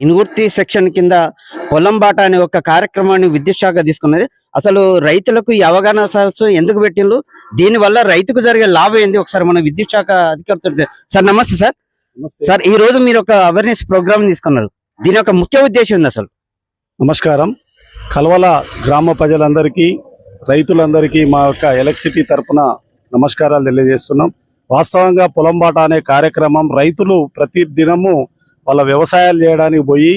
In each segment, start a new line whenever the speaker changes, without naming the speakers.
Inugurthi section కింద పొలం బాట అనే ఒక కార్యక్రమాన్ని విద్యుత్ శాఖ తీసుకున్నది. అసలు రైతులకు ఈ అవగాహన సదస్సు ఎందుకు పెట్టిండ్రు? దీని వల్ల రైతుకు జరిగే లాభం ఏంది? ఒకసారి మన విద్యుత్ శాఖ అధికారులతో సార్ నమస్తే సార్. సార్ ఈ రోజు మీరు ఒక అవేర్నెస్ ప్రోగ్రామ్ తీసుకున్నారు. దీని యొక్క ముఖ్య ఉద్దేశం ఉంది అసలు?
నమస్కారం. కల్వల గ్రామ ప్రజలందరికీ రైతులందరికీ మా యొక్క ఎలక్ట్రిసిటీ తరపున నమస్కారాలు తెలియజేస్తున్నాం. వాస్తవంగా పొలం బాట అనే కార్యక్రమం రైతులు ప్రతి దినము వాళ్ళ వ్యవసాయాలు చేయడానికి పోయి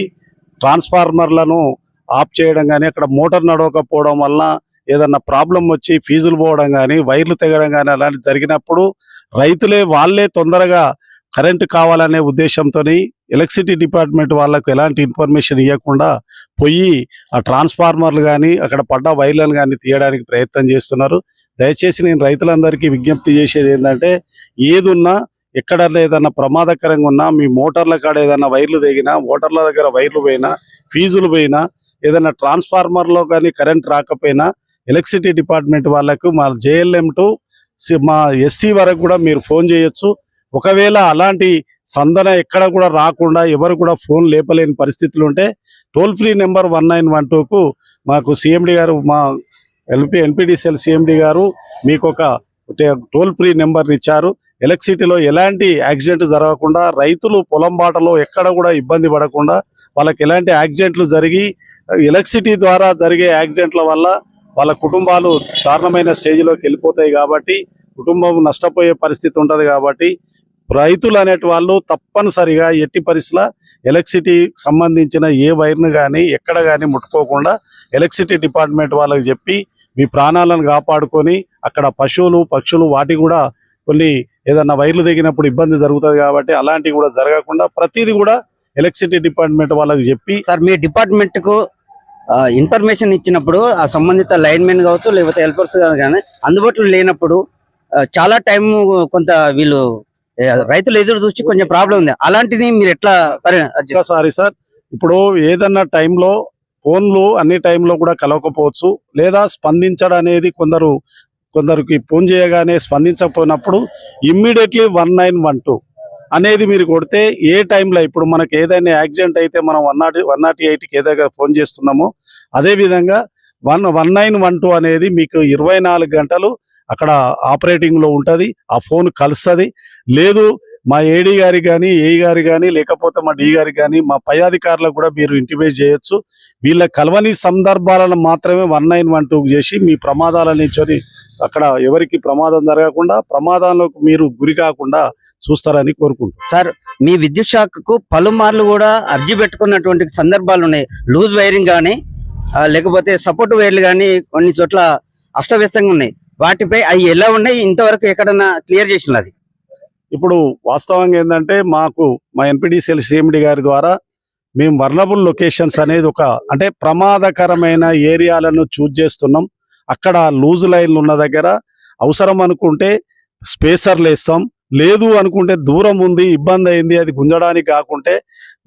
ట్రాన్స్ఫార్మర్లను ఆఫ్ చేయడం కానీ అక్కడ మోటార్ నడవకపోవడం వలన ఏదన్నా ప్రాబ్లం వచ్చి ఫీజులు పోవడం కానీ వైర్లు తెగడం కానీ అలాంటివి జరిగినప్పుడు రైతులే వాళ్ళే తొందరగా కరెంటు కావాలనే ఉద్దేశంతో ఎలక్ట్రిసిటీ డిపార్ట్మెంట్ వాళ్ళకు ఎలాంటి ఇన్ఫర్మేషన్ ఇవ్వకుండా పోయి ఆ ట్రాన్స్ఫార్మర్లు కానీ అక్కడ పడ్డ వైర్లను కానీ తీయడానికి ప్రయత్నం చేస్తున్నారు. దయచేసి నేను రైతులందరికీ విజ్ఞప్తి చేసేది ఏంటంటే ఏదున్నా ఎక్కడ ఏదైనా ప్రమాదకరంగా ఉన్నా మీ మోటార్ల కాడ ఏదైనా వైర్లు తెగినా మోటార్ల దగ్గర వైర్లు పోయినా ఫీజులు పోయినా ఏదైనా ట్రాన్స్ఫార్మర్లో కానీ కరెంట్ రాకపోయినా ఎలక్ట్రిసిటీ డిపార్ట్మెంట్ వాళ్ళకు మా జేఎల్ఎం టు సి- మా ఎస్సీ వరకు కూడా మీరు ఫోన్ చేయొచ్చు. ఒకవేళ అలాంటి సందన ఎక్కడ కూడా రాకుండా ఎవరు కూడా ఫోన్ లేపలేని పరిస్థితులు ఉంటే toll free number one nine one టూకు మాకు సిఎండి గారు మా ఎల్పి ఎన్పిడిసిఎల్ సిఎండి గారు మీకు ఒక టోల్ ఫ్రీ నెంబర్ ఇచ్చారు. ఎలక్ట్రిసిటీలో ఎలాంటి యాక్సిడెంట్ జరగకుండా రైతులు పొలం బాటలో ఎక్కడ కూడా ఇబ్బంది పడకుండా వాళ్ళకి ఎలాంటి యాక్సిడెంట్లు జరిగి ఎలక్ట్రిసిటీ ద్వారా జరిగే యాక్సిడెంట్ల వల్ల వాళ్ళ కుటుంబాలు దారుణమైన స్టేజ్లోకి వెళ్ళిపోతాయి కాబట్టి కుటుంబం నష్టపోయే పరిస్థితి ఉంటుంది కాబట్టి రైతులు అనేటి వాళ్ళు తప్పనిసరిగా ఎట్టి పరిస్థితుల ఎలక్ట్రిసిటీ సంబంధించిన ఏ వైర్ను కానీ ఎక్కడ కానీ ముట్టుకోకుండా ఎలక్ట్రిసిటీ డిపార్ట్మెంట్ వాళ్ళకి చెప్పి మీ ప్రాణాలను కాపాడుకొని అక్కడ పశువులు పక్షులు వాటి కూడా కొన్ని ఏదన్నా వైర్లు దిగినప్పుడు ఇబ్బంది జరుగుతుంది కాబట్టి అలాంటివి కూడా జరగకుండా ప్రతిదీ కూడా ఎలక్ట్రిసిటీ డిపార్ట్మెంట్ వాళ్ళకి చెప్పి
సార్ మీ డిపార్ట్మెంట్కు ఇన్ఫర్మేషన్ ఇచ్చినప్పుడు ఆ సంబంధిత లైన్ మెన్ కావచ్చు లేకపోతే హెల్పర్స్ కానీ అందుబాటులో లేనప్పుడు చాలా టైం కొంత వీళ్ళు రైతులు ఎదురు చూసి కొంచెం ప్రాబ్లం ఉంది. అలాంటిది మీరు ఎట్లా
ఒక్కసారి సార్ ఇప్పుడు ఏదన్నా టైంలో ఫోన్లు అన్ని టైంలో కూడా కలవకపోవచ్చు లేదా స్పందించడం అనేది కొందరు కొందరికి ఫోన్ చేయగానే స్పందించకపోయినప్పుడు immediately one nine one two అనేది మీరు కొడితే ఏ టైంలో ఇప్పుడు మనకి ఏదైనా యాక్సిడెంట్ అయితే మనం వన్ నాట్ వన్ నాట్ ఎయిట్కి ఏదైనా ఫోన్ చేస్తున్నామో అదేవిధంగా one one nine one two అనేది మీకు ఇరవై నాలుగు గంటలు అక్కడ ఆపరేటింగ్లో ఉంటుంది ఆ ఫోన్ కలుస్తుంది. లేదు మా ఏడీ గారికి కానీ ఏ గారికి కానీ లేకపోతే మా డి గారికి కానీ మా పై అధికారులకు కూడా మీరు ఇంటిమేట్ చేయొచ్చు. వీళ్ళ కలవని సందర్భాలను మాత్రమే వన్ నైన్ వన్ టూ చేసి మీ ప్రమాదాల నుంచి అక్కడ ఎవరికి ప్రమాదం జరగకుండా ప్రమాదాలకు మీరు గురి కాకుండా చూస్తారని కోరుకుంటున్నాను
సార్ మీ విద్యుత్ శాఖకు పలుమార్లు కూడా అర్జీ పెట్టుకున్నటువంటి సందర్భాలు ఉన్నాయి. లూజ్ వైరింగ్ కానీ లేకపోతే సపోర్ట్ వైర్లు కానీ కొన్ని చోట్ల అస్తవ్యస్తంగా ఉన్నాయి. వాటిపై అవి ఎలా ఉన్నాయి? ఇంతవరకు ఎక్కడన్నా క్లియర్ చేసినది?
ఇప్పుడు వాస్తవంగా ఏంటంటే మాకు మా ఎన్పిడిసిఎల్ సిఎండి గారి ద్వారా మేము వర్నబుల్ లొకేషన్స్ అనేది ఒక అంటే ప్రమాదకరమైన ఏరియాలను చూజ్ చేస్తున్నాం. అక్కడ లూజ్ లైన్లు ఉన్న దగ్గర అవసరం అనుకుంటే స్పేసర్లు వేస్తాం. లేదు అనుకుంటే దూరం ఉంది ఇబ్బంది అయింది అది గుంజడానికి కాకుంటే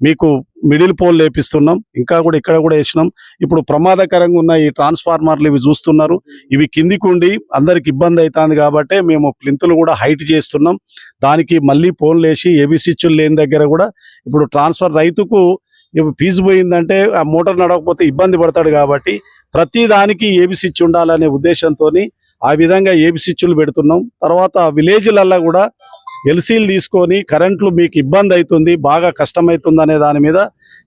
మీకు మిడిల్ పోల్ లేపిస్తున్నాం. ఇంకా కూడా ఇక్కడ కూడా వేసినాం. ఇప్పుడు ప్రమాదకరంగా ఉన్న ఈ ట్రాన్స్ఫార్మర్లు ఇవి చూస్తున్నారు. ఇవి కిందికి ఉండి అందరికి ఇబ్బంది అవుతుంది కాబట్టి మేము ప్లింతులు కూడా హైట్ చేస్తున్నాం. దానికి మళ్ళీ ఫోన్లు వేసి ఏబీ స్విచ్లు లేని దగ్గర కూడా ఇప్పుడు ట్రాన్స్ఫర్ రైతుకు ఇప్పుడు ఫీజు పోయిందంటే ఆ మోటార్ నడవకపోతే ఇబ్బంది పడతాడు కాబట్టి ప్రతి దానికి ఏబీ స్విచ్ ఉండాలనే ఉద్దేశంతో ఆ విధంగా ఏబీ స్విచ్లు పెడుతున్నాం. తర్వాత విలేజ్లల్లో కూడా ఎల్సీలు తీసుకొని కరెంట్లు మీకు ఇబ్బంది అవుతుంది బాగా కష్టమవుతుంది అనే దాని మీద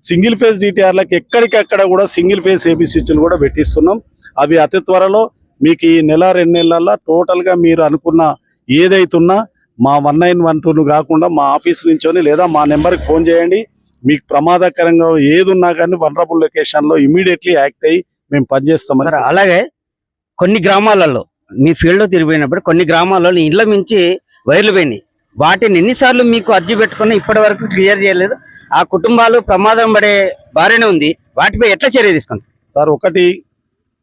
సింగిల్ ఫేజ్ డిటిఆర్లకు ఎక్కడికక్కడ కూడా సింగిల్ ఫేజ్ ఏబీ స్విచ్లు కూడా పెట్టిస్తున్నాం. అవి అతి త్వరలో మీకు ఈ నెల రెండు నెలల్లో టోటల్గా మీరు అనుకున్న ఏదైతున్నా మా వన్ నైన్ వన్ టూను కాకుండా మా ఆఫీస్ నుంచోని లేదా మా నెంబర్కి ఫోన్ చేయండి. మీకు ప్రమాదకరంగా ఏది ఉన్నా కానీ వనరబుల్ లొకేషన్లో ఇమీడియట్లీ యాక్ట్ అయ్యి మేము
పనిచేస్తాం అలాగే కొన్ని గ్రామాలలో మీ ఫీల్డ్లో తిరిగిపోయినప్పుడు కొన్ని గ్రామాలలో ఇళ్ళ మించి వైర్లు పోయినాయి. వాటిని ఎన్నిసార్లు మీకు అర్జీ పెట్టుకుని ఇప్పటి వరకు క్లియర్ చేయలేదు. ఆ కుటుంబాలు ప్రమాదం పడే బారిన ఉంది. వాటిపై ఎట్లా చర్య తీసుకుంటారు?
సార్ ఒకటి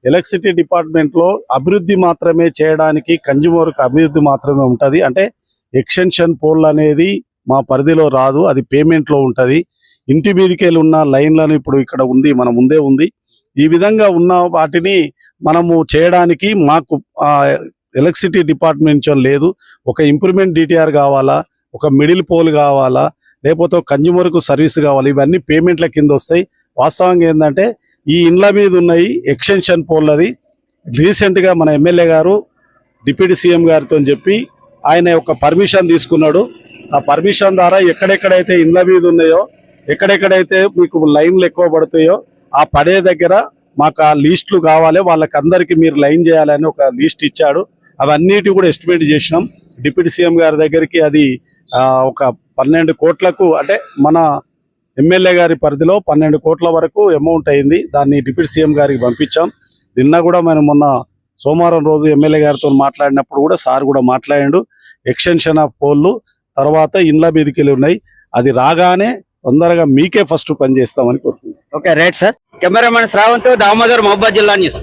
ఎలక్ట్రిసిటీ డిపార్ట్మెంట్లో అభివృద్ధి మాత్రమే చేయడానికి కన్జ్యూమర్కి అభివృద్ధి మాత్రమే ఉంటుంది. అంటే ఎక్స్టెన్షన్ పోల్ అనేది మా పరిధిలో రాదు. అది పేమెంట్లో ఉంటుంది. ఇంటి మీదకెళ్ళి ఉన్న లైన్లను ఇప్పుడు ఇక్కడ ఉంది మన ముందే ఉంది. ఈ విధంగా ఉన్న వాటిని మనము చేయడానికి మాకు ఎలక్ట్రిసిటీ డిపార్ట్మెంట్ లేదు. ఒక ఇంప్రూవ్మెంట్ డిటిఆర్ కావాలా? ఒక మిడిల్ పోల్ కావాలా? లేకపోతే కన్జ్యూమర్కు సర్వీస్ కావాలి? ఇవన్నీ పేమెంట్ల కింద వస్తాయి. వాస్తవంగా ఏంటంటే ఈ ఇండ్ల మీద ఉన్నాయి ఎక్స్టెన్షన్ పోల్లది రీసెంట్గా మన ఎమ్మెల్యే గారు డిప్యూటీ సీఎం గారితో చెప్పి ఆయన ఒక పర్మిషన్ తీసుకున్నాడు. ఆ పర్మిషన్ ద్వారా ఎక్కడెక్కడైతే ఇండ్ల మీద ఉన్నాయో ఎక్కడెక్కడైతే మీకు లైన్లు ఎక్కువ పడతాయో ఆ పడే దగ్గర మాకు ఆ లీస్టులు కావాలి. వాళ్ళకందరికీ మీరు లైన్ చేయాలని ఒక లిస్ట్ ఇచ్చాడు. అవన్నిటి కూడా ఎస్టిమేట్ చేసినాం. డిప్యూటీ సీఎం గారి దగ్గరికి అది ఆ, ఒక పన్నెండు కోట్లకు అంటే మన ఎమ్మెల్యే గారి పరిధిలో పన్నెండు కోట్ల వరకు అమౌంట్ అయింది. దాన్ని డిప్యూటీ సీఎం గారికి పంపించాం. నిన్న కూడా మనం మొన్న సోమవారం రోజు ఎమ్మెల్యే గారితో మాట్లాడినప్పుడు కూడా సార్ కూడా మాట్లాడాడు. ఎక్స్టెన్షన్ ఆఫ్ పోల్లు తర్వాత ఇండ్ల మీదకి వెళ్ళి ఉన్నాయి. అది రాగానే తొందరగా మీకే ఫస్ట్ పని చేస్తామని కోరుకుంటున్నాం.
Okay right sir cameraman Shravanth Damodar Mahabad జిల్లా న్యూస్